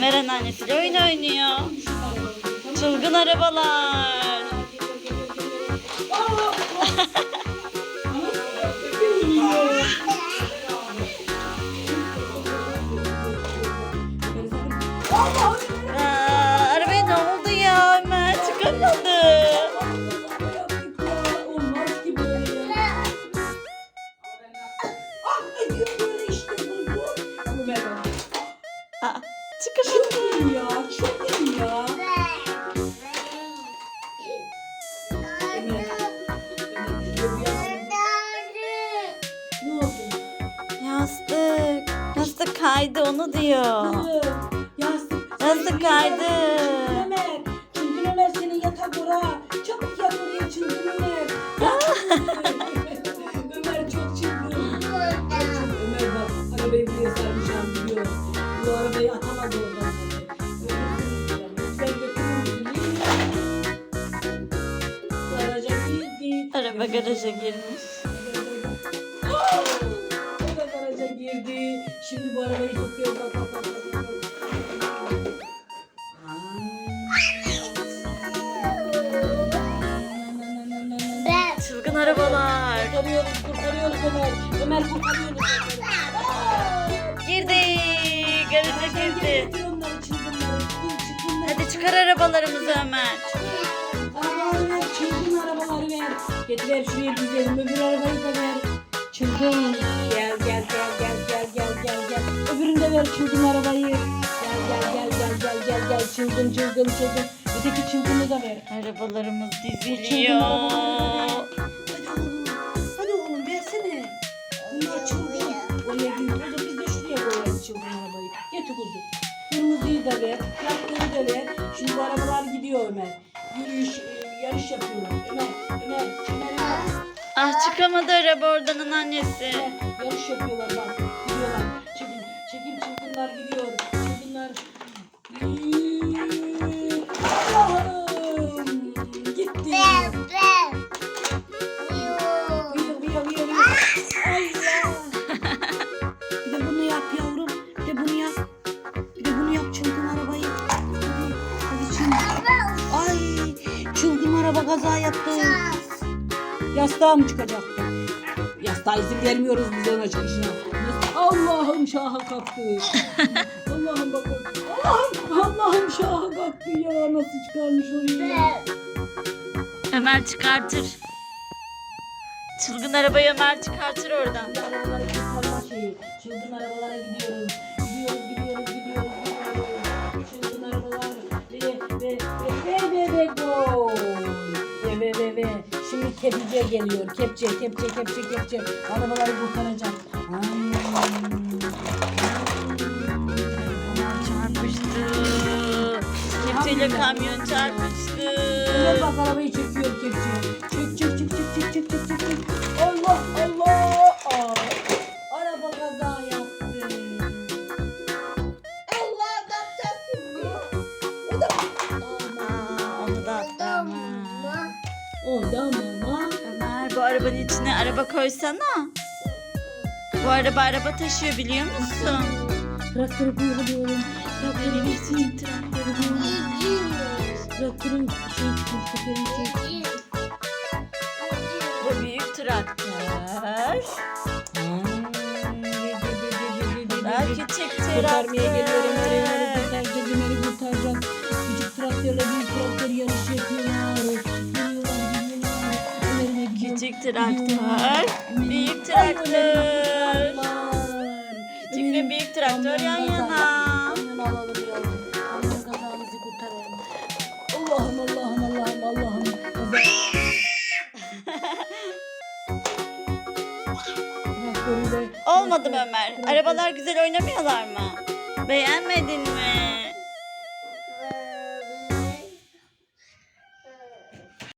Ömer'in annesiyle oyun oynuyor. Çılgın arabalar. Aa, Çıkamadı. çok iyi ya. Çok iyi ya. Ne oldu? Yastık. Yastık kaydı onu diyor. Yastık. Yastık kaydı. Ömer. Çılgın Ömer senin yatak ora. Çabuk yat oraya çılgın Ömer. Ömer çok çılgın. Ömer bak arabayı buraya sarmış an biliyor. Bu arabayı Araba garaja girmiş. O da garaja girdi. Şimdi bu arabayı sokuyor. Bak bak bak. bak, bak. Çılgın arabalar. Kurtarıyoruz, kurtarıyoruz Ömer. Ömer kurtarıyoruz. Girdi. Garaja girdi. Hadi çıkar arabalarımızı Ömer. Arabaları ver, çılgın arabaları ver. Getir ver şuraya dizelim, öbür arabayı da ver. Çılgın. Gel, gel, gel, gel, gel, gel, gel, gel. Öbürünü de ver çılgın arabayı. Gel, gel, gel, gel, gel, gel, gel. Çılgın, çılgın, çılgın. Öteki çılgını da ver. Arabalarımız diziliyor. Hadi oğlum, hadi oğlum versene. Bunlar çılgın. Oraya koyalım, biz de şuraya koyalım çılgın arabayı. Getir kuzum. Kırmızıyı da ver, traktörü de ver. Şimdi bu arabalar gidiyor Ömer. Yürüyüş, e, yarış yapıyorlar. Ömer, Ömer. Ah çıkamadı araba oradanın annesi. Yarış yapıyorlar bak. Gidiyorlar. Çekin, çekin çılgınlar gidiyor. Çılgınlar. Allah'ım. Gitti. Viyo, viyo, viyo, viyo. Allah. Bir de bunu yap yavrum. Bir de bunu yap. Bir de bunu yap çılgın arabayı. Hadi çılgın. Ay çılgın araba kaza yaptı. Yastığa mı çıkacaktı? Yastığa izin vermiyoruz biz ona çıkışına. Allah'ım şaha kalktı. Allah'ım bakın. Allah'ım, Allah'ım şaha kalktı ya. Nasıl çıkarmış oraya? Ömer çıkartır. Çılgın arabayı Ömer çıkartır oradan. Şeyi. Çılgın arabalara. Gidiyoruz, gidiyoruz, gidiyoruz, gidiyoruz. kepçe geliyor. Kepçe, kepçe, kepçe, kepçe. Arabaları kurtaracak. Çarpıştı. Kepçeyle kamyon çarpıştı. Evet bak arabayı çekiyor kepçe. Çek, çek, çek, çek, çek, çek, çek, çek. Allah, Allah. Aa, araba kaza yaptı. Allah ne yapacaksın? Bu da... Aman. O da mama. Ömer bu arabanın içine araba koysana. Bu araba araba taşıyor biliyor musun? Traktörü koyuyorum. Traktörü Benim traktörü bu. Traktörün şey. Bu büyük traktör. Daha küçük Kurtarmaya geliyor traktör. Büyük traktör. Ve büyük traktör yan yana. Allah'ım Allah'ım Allah'ım Allah'ım. Olmadı mı Ömer? Arabalar güzel oynamıyorlar mı? Beğenmedin mi?